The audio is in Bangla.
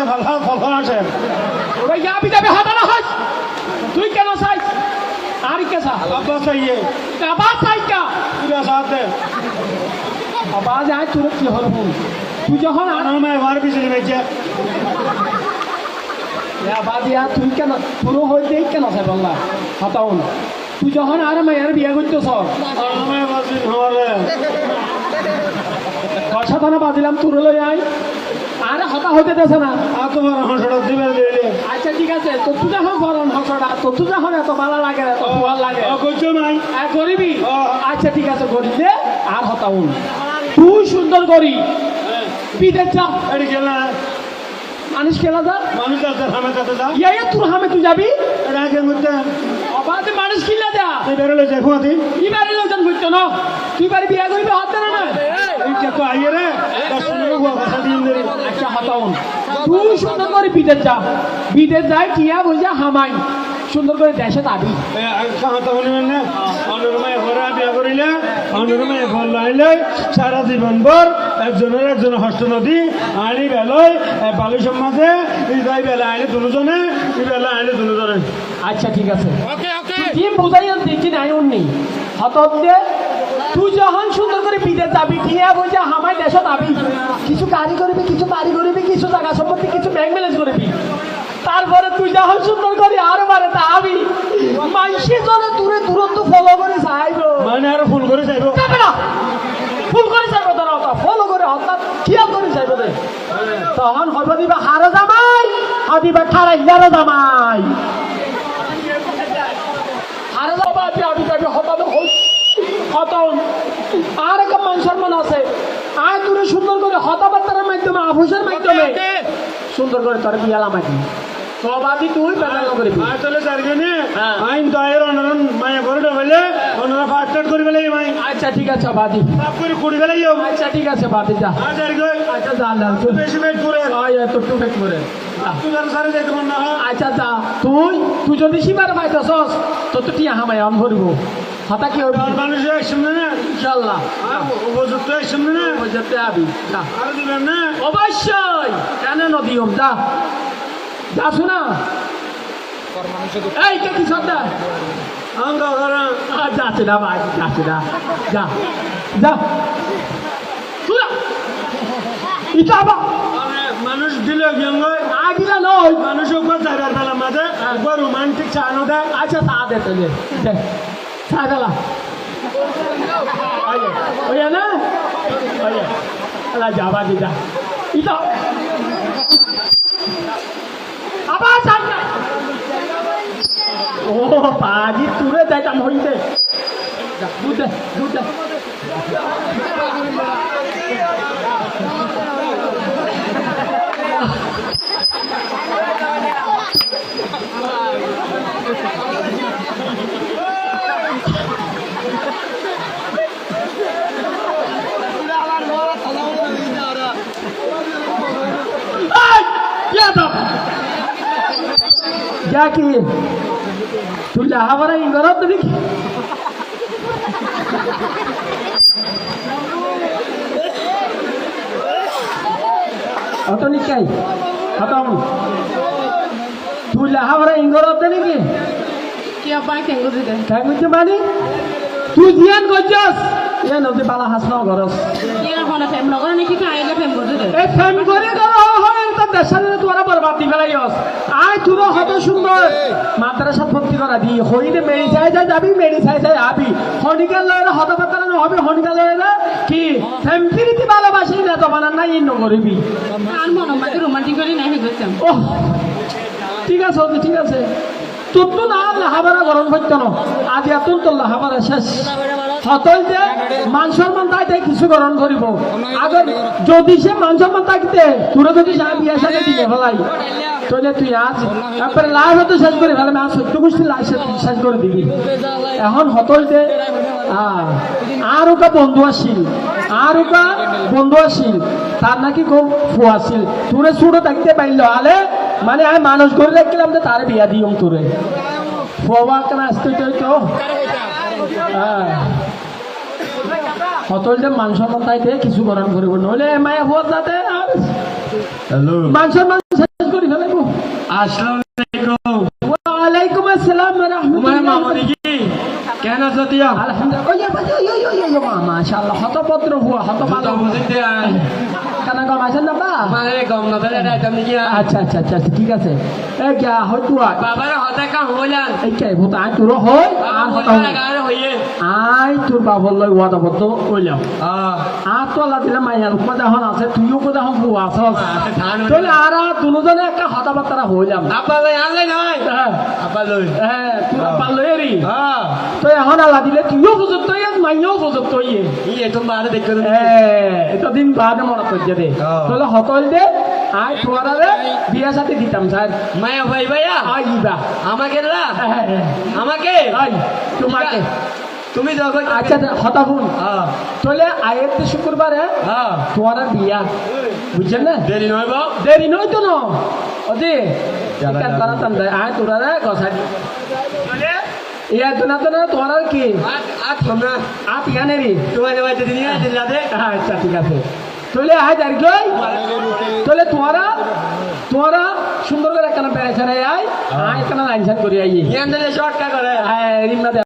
সাহেব আল্লাহ ফল আসেন ওরা হাতানো হয়। তুই কেন চাইছ? আর কে আব্বা চাইয়ে। চাই কা? পুরা সাথে আবার যায় তোর কি হল তুই যখন দিয়া তুই কেন পুরো হইতে কেন চাই বললা? হাতাও না। তুই যখন আর মায়ের বিয়ে বাজি হরে কথা থানা বাজিলাম তোর লই আরে হতা হইতে দেছে না। তোমার হাঁসটা দিবে দিলে আচ্ছা ঠিক আছে। তো তুই যখন গরম হসড়া তো তুই যখন এত ভালো লাগে এত ভালো লাগে। করছ নাই করিবি। আচ্ছা ঠিক আছে করি দে আর হতাউন তুই সুন্দর করি বিদেশ যা। এটি মানুষ খেলা যা। মানুষ যাতে হামে যাতে যা। ইয়া ইয়া তোর হামে তুই যাবি? এটা কেন করতে অবাধে মানুষ কিলা যা। তুই বেরোলে যাই ফুয়াতি ই বাড়ি লোকজন বুঝতো না? তুই বাড়ি বিয়া করবি হাত দেনা না? এই কে তো আইয়ে রে? দশ মিনিট হুয়া কথা দিন দেরি আচ্ছা হতাউন তুই সুন্দর করে বিদেশ যা। বিদেশ যাই টিয়া বুঝা হামাই। সুন্দর করে দেশে না অনুরমায় ঘরে বিয়া করিলে অনুরমায় ঘর লাইলে সারা জীবন ভর একজনের একজনের হস্ত নদী আনি বেলয় বালু সমাজে এই যাই বেলা আইলে দুজনে এই বেলা আইলে দুজনে। আচ্ছা ঠিক আছে। টিম বুঝাই দেখি নাই উনি। হতত দে তুই যখন সুন্দর করে বিদেশ যাবি টিয়া বুঝা হামাই দেশে যাবি কিছু গাড়ি করবি কিছু বাড়ি করবি কিছু জায়গা সম্পত্তি কিছু ব্যাংক ব্যালেন্স করবি তারপরে তুই যখন সুন্দর করে আরও বারে তাবি মাইসে জনে দূরে দূরত্ব ফলো করে যাইব মানে আরও ফোন করে না ফুল করে যাইব তোরা ফলো করে হঠাৎ খেয়াল করে যাইব দে তখন হইব দিবা হারে জামাই আদিবা ঠাড়া ইয়ারে জামাই হারে যাবা আদি আবি যাবি হঠাৎ হই খতম আর একটা মান সম্মান আছে। তুই সুন্দর করে হতাবার্তার মাধ্যমে আভূষের মাধ্যমে সুন্দর করে তোর বিয়ালা মাটি সব আদি তুই বেলা করবি আর তাহলে চারজনে হ্যাঁ। আইন দায়ের অনরন মায়া ঘরে ঢালে অনরা ফাস্টার করে ফেলে মাই আচ্ছা ঠিক আছে বাদি। সাফ করে কুড়ি ফেলে আচ্ছা ঠিক আছে বাদি যা। আর চারজন আচ্ছা যা লাল বেশি বেট করে। আয় এত টুকেট করে। যা। তুই পার না আচ্ছা যা। তুই তুই যদি সীমার পাইতেছস তো তুই হামাই অন ভরব। আর মানুষ একসঙ্গে না? ইনশাল্লাহ আর উপযুক্ত একসঙ্গে না? ওই যেতে আবি। যা। আর দিবেন না? অবশ্যই। কেন নদী হোম? যা। যা শোনা। এই কে কি সদ্দা আমরা ধরা। যাচ্ছে না ভাই যাচ্ছে না যা। যা। শোনা। ইটা আবার। আরে মানুষ দিলে গেঙ্গয়। আগিলা নয়। মানুষ উপর চাইবার বেলা মাঝে। উপর রোমান্টিক চানো দেয়। আচ্ছা তা দে। গেলা ওই না ওই আলা যাবা দি যা ইটা আবার চাই না ও পাজি তুরে যাইতাম হইতে দুধ দুধ দে এই, ইয়া দাও। যা কি তুই লাহাবারা ইঙ্গরাত দিবি কি? অত নিকাই খতম তুই লাহাবারা ইঙ্গরাত দিবি কি? কি আপাই কেঙ্গু দিতে তাই বুঝতে পারি তুই জিয়ান গজ্জাস ইয়া নদী বালা হাস ন গরস কি এখন ফেম লগৰ নেকি? খাইলে ফেম গুজি দে। ফেম করে গর হয় তো দেশানে তোরা ফেলাইস হত সুন্দর। মাদ্রাসা ভর্তি করা দি হইলে মেরি চাই যাই যাবি মেরি চাই যাই আবি। হনিকাল লয়রা হত পাতারা নহবি হনিকাল লয়রা কি? ফেম ফিরিতি ভালোবাসি না জমানার নাই ইন্ন করিবি। আর মন মাঝে রোমান্টিক করে নাই হয়ে ওহ ঠিক আছে ওকে ঠিক আছে। তোর তো না লাহাবারা গরম হইতো না। আজ এত তোর লাহাবারা শেষ। হতই যে মান সম্মান তাই তাই কিছু গ্রহণ করিব। আগর যদি সে মান সম্মান থাকিতে, তোরা যদি যা বিয়া সাথে দিয়ে তুই আজ একবারে লাভ হতে শেষ করে ফেলে আজ সত্য গোষ্ঠী লাভ শেষ করে দিবি। এখন হতই যে আর ওটা বন্ধু আসিল আর ওটা বন্ধু আসিল তার নাকি খুব ফুয়াছিল তোরে ছোট থাকতে পাইল আলে মানে আমি মানুষ করে রাখলাম যে তার বিয়া দিও তোরে। ফুয়া কেন আসতে তো হ্যাঁ হতলটা মান সম্মান তাইতে কিছু নহলে যাতে আর হ্যালো মান সম্মান আসসালামু আলাইকুম ওয়ালাইকুম আসসালাম তোমার রাহমাতুল্লাহ মামনি কি কেন আছো তিয়া? আলহামদুলিল্লাহ। ওই ওই ওই ওই ওই ওই মাশাআল্লাহ হতপত্র হুয়া হত ভালো বুঝতে কেন গম আছেন না বা মানে গম না তাহলে এটা তুমি কি আচ্ছা আচ্ছা আচ্ছা ঠিক আছে। এ বাবার হতে এই কে ভূত তোর আর হতা আই তোর বাবর লই ওয়াদা বদ্ধ কইলাম আ আর তো আল্লাহ দিলে মাইয়ার উপদে হন আছে তুইও কোদা হন বুয়া আছে? ধান তাহলে আর দুজনে একটা হতাবার্তা হইলাম আপা আনলে নয় হ্যাঁ আপা লই হ্যাঁ তোরা পারল এরি হ্যাঁ তো এখন আল্লাহ দিলে তুইও সুযোগ তৈ মাইয়াও সুযোগ তৈ ই এতো বারে দেখো এটা দিন বাদে মনে করছে দে। হ্যাঁ। তাহলে সকল দে আই তোরারে বিয়া সাথে দিতাম স্যার মায়া ভাই ভাইয়া আই ইবা। আমাকে না? হ্যাঁ, হ্যাঁ, আমাকে? আই তোমাকে। তুমি যখন আচ্ছা হতা শুন হ্যাঁ। তাহলে আয়ের তো শুক্রবারে হ্যাঁ। তোমার বিয়া। বুঝছেন না? দেরি নয় বাপ। দেরি নয় তো না? অজি আয় তোরা গসাই। ইয়া তোমার কি? তোমরা দিন আচ্ছা ঠিক আছে। তাহলে আয় যাই গই তাহলে তোমারা তোমারা সুন্দর করে একখানা বেড়াইছে আয়। আয় সাইন করি আই করে। রিমনা